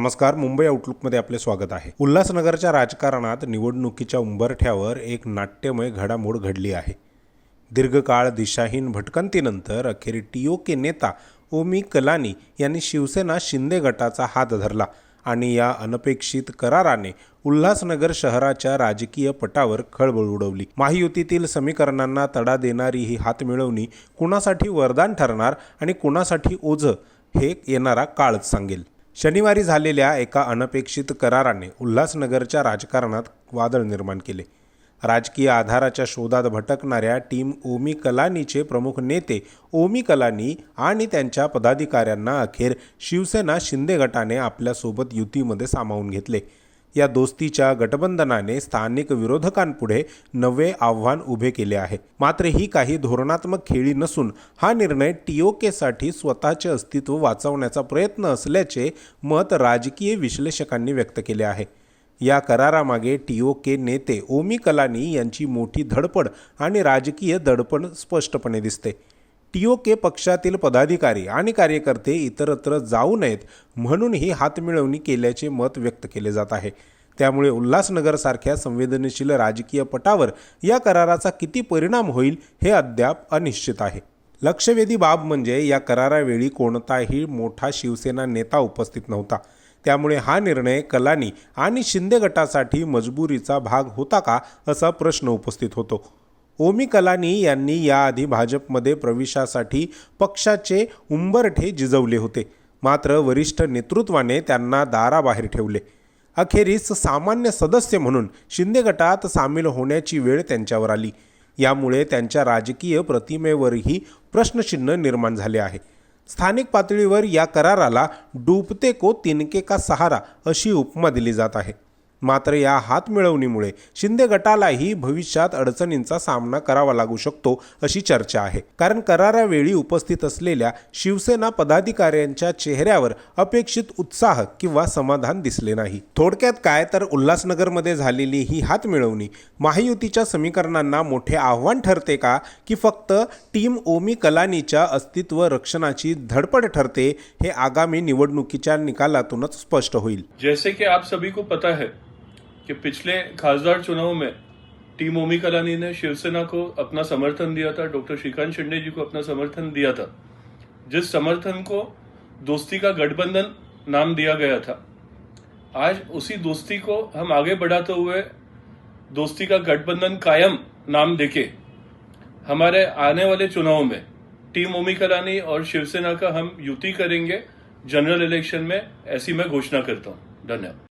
नमस्कार मुंबई आउटलुकमध्ये आपले स्वागत आहे. उल्हासनगरच्या राजकारणात निवडणुकीच्या उंबरठ्यावर एक नाट्यमय घडामोड घडली आहे. दीर्घकाळ दिशाहीन भटकंतीनंतर अखेर टीओके नेता ओमी कलानी यांनी शिवसेना शिंदे गटाचा हात धरला आणि या अनपेक्षित कराराने उल्हासनगर शहराच्या राजकीय पटावर खळबळ उडवली. महायुतीतील समीकरणांना तडा देणारी ही हातमिळवणी कुणासाठी वरदान ठरणार आणि कुणासाठी ओझं हे येणारा काळच सांगेल. शनिवारी झालेल्या एका अनपेक्षित कराराने उल्हासनगरच्या राजकारणात वादळ निर्माण केले. राजकीय आधाराच्या शोधात भटकणाऱ्या टीम ओमी कलानीचे प्रमुख नेते ओमी कलानी आणि त्यांच्या पदाधिकाऱ्यांना अखेर शिवसेना शिंदे गटाने आपल्यासोबत युतीमध्ये सामावून घेतले. या दोस्तीच्या गटबंधनाने स्थानिक विरोधकांपुढे नवे आव्हान उभे केले आहे. मात्र ही काही धोरणात्मक खेळी नसून हा निर्णय टीओकेसाठी स्वतःचे अस्तित्व वाचवण्याचा प्रयत्न असल्याचे मत राजकीय विश्लेषकांनी व्यक्त केले आहे. या करारामागे टीओके नेते ओमी कलानी यांची मोठी धडपड आणि राजकीय दडपण स्पष्टपणे दिसते. टीओके पक्षातील पदाधिकारी आणि कार्यकर्ते इतरत्र जाऊ नयेत म्हणूनही हातमिळवणी केल्याचे मत व्यक्त केले जात आहे. त्यामुळे उल्हासनगरसारख्या संवेदनशील राजकीय पटावर या कराराचा किती परिणाम होईल हे अद्याप अनिश्चित आहे. लक्षवेधी बाब म्हणजे या करारावेळी कोणताही मोठा शिवसेना नेता उपस्थित नव्हता. त्यामुळे हा निर्णय कलानी आणि शिंदे गटासाठी मजबुरीचा भाग होता का असा प्रश्न उपस्थित होतो. ओमी कलानी यांनी याआधी भाजपमध्ये प्रवेशासाठी पक्षाचे उंबरठे जिजवले होते. मात्र वरिष्ठ नेतृत्वाने त्यांना दाराबाहेर ठेवले. अखेरीस सामान्य सदस्य म्हणून शिंदे गटात सामील होण्याची वेळ त्यांच्यावर आली. यामुळे त्यांच्या राजकीय प्रतिमेवरही प्रश्नचिन्ह निर्माण झाले आहे. स्थानिक पातळीवर या कराराला डुबते को तिनके का सहारा अशी उपमा दिली जात आहे. मात्र या हातमिळवणीमुळे शिंदे गटालाही भविष्यात अडचणींचा सामना करावा लागू शकतो अशी चर्चा आहे. कारण करारावेळी उपस्थित असलेल्या शिवसेना पदाधिकाऱ्यांच्या चेहऱ्यावर अपेक्षित उत्साह किंवा समाधान दिसले नाही. थोडक्यात काय तर उल्हासनगरमध्ये झालेली ही हातमिळवणी महायुतीच्या समीकरणांना मोठे आव्हान ठरते का? की फक्त टीम ओमी कलानीच्या अस्तित्व रक्षणाची धडपड ठरते हे आगामी निवडणुकीच्या निकालातूनच स्पष्ट होईल. जैसे की आप सभी को पता है कि पिछले खासदार चुनाव में टीम ओमी कलानी ने शिवसेना को अपना समर्थन दिया था, डॉक्टर श्रीकांत शिंदे जी को अपना समर्थन दिया था, जिस समर्थन को दोस्ती का गठबंधन नाम दिया गया था। आज उसी दोस्ती को हम आगे बढ़ाते हुए दोस्ती का गठबंधन कायम नाम देके हमारे आने वाले चुनाव में टीम ओमी कलानी और शिवसेना का हम युति करेंगे, जनरल इलेक्शन में, ऐसी मैं घोषणा करता हूँ। धन्यवाद।